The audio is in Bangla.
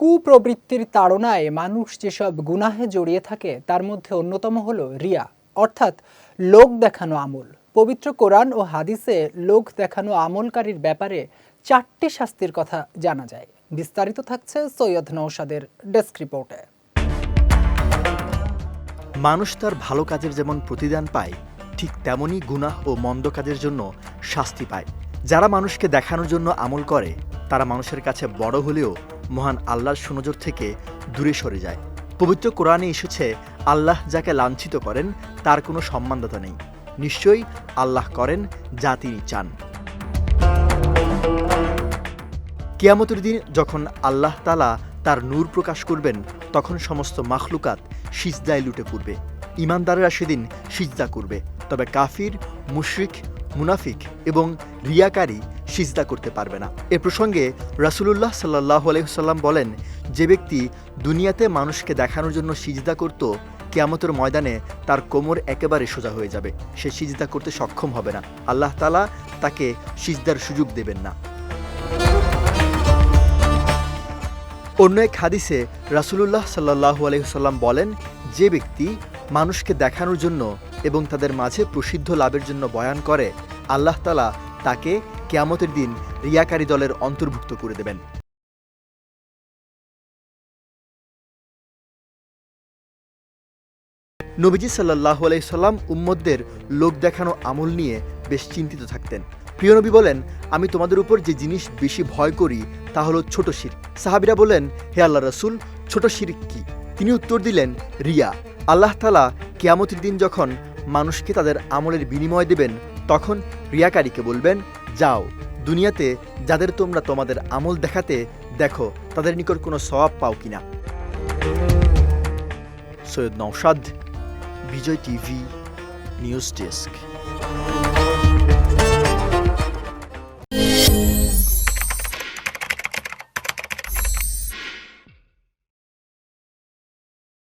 কুপ্রবৃত্তির তাড়নায় মানুষ যেসব গুনাহে জড়িয়ে থাকে, তার মধ্যে অন্যতম হলো রিয়া। অর্থাৎ লোক দেখানো আমল। পবিত্র কোরআন ও হাদিসে লোক দেখানো আমলকারীর ব্যাপারে চারটি শাস্তির কথা জানা যায়। বিস্তারিত থাকছে সৈয়দ নৌসাদের ডেস্ক রিপোর্টে। মানুষ তার ভালো কাজের যেমন প্রতিদান পায়, ঠিক তেমনই গুনাহ ও মন্দ কাজের জন্য শাস্তি পায়। যারা মানুষকে দেখানোর জন্য আমল করে, তারা মানুষের কাছে বড় হলেও মহান আল্লাহর সুনজর থেকে দূরে সরে যায়। পবিত্র কোরআনে এসেছে, আল্লাহ যাকে লাঞ্ছিত করেন, তার কোনো সম্মানদাতা নেই। নিশ্চয়ই আল্লাহ করেন যা তিনি চান। কিয়ামতের দিন যখন আল্লাহ তালা তার নূর প্রকাশ করবেন, তখন সমস্ত মাখলুকাত সিজদায় লুটে পড়বে। ইমানদারেরা সেদিন সিজদা করবে। তবে কাফির, মুশরিক মুনাফিক এবং রিয়াকারী সিজদা করতে পারবে না। এ প্রসঙ্গে রাসুলুল্লাহ সাল্লাহ আলহিহাল্লাম বলেন, যে ব্যক্তি দুনিয়াতে মানুষকে দেখানোর জন্য সিজদা করত, কেয়ামতের ময়দানে তার কোমর একেবারে সোজা হয়ে যাবে। সে সিজদা করতে সক্ষম হবে না। আল্লাহ তালা তাকে সিজদার সুযোগ দেবেন না। অন্য এক হাদিসে রাসুলুল্লাহ সাল্লাহু আলহিহাল্লাম বলেন, যে ব্যক্তি মানুষকে দেখানোর জন্য এবং তাদের মাঝে প্রসিদ্ধ লাভের জন্য বয়ান করে, আল্লাহ তালা তাকে কেয়ামতের দিন রিয়াকারী দলের অন্তর্ভুক্ত করে দেবেন। নবীজি সাল্লাহ আলাইসাল্লাম উম্মদদের লোক দেখানো আমল নিয়ে বেশ চিন্তিত থাকতেন। প্রিয় নবী বলেন, আমি তোমাদের উপর যে জিনিস বেশি ভয় করি, তা হলো ছোট শির। সাহাবিরা বলেন হে আল্লাহ রসুল, ছোট শির কি? তিনি উত্তর দিলেন, রিয়া। আল্লাহ তালা কেয়ামতের দিন যখন মানুষকে তাদের আমলের বিনিময় দেবেন, তখন রিয়াকারীকে বলবেন, যাও, দুনিয়াতে যাদের তোমরা তোমাদের আমল দেখাতে দেখো, তাদের নিকট কোনো সওয়াব পাও কিনা? Syed Nausad Bijoy TV, news desk.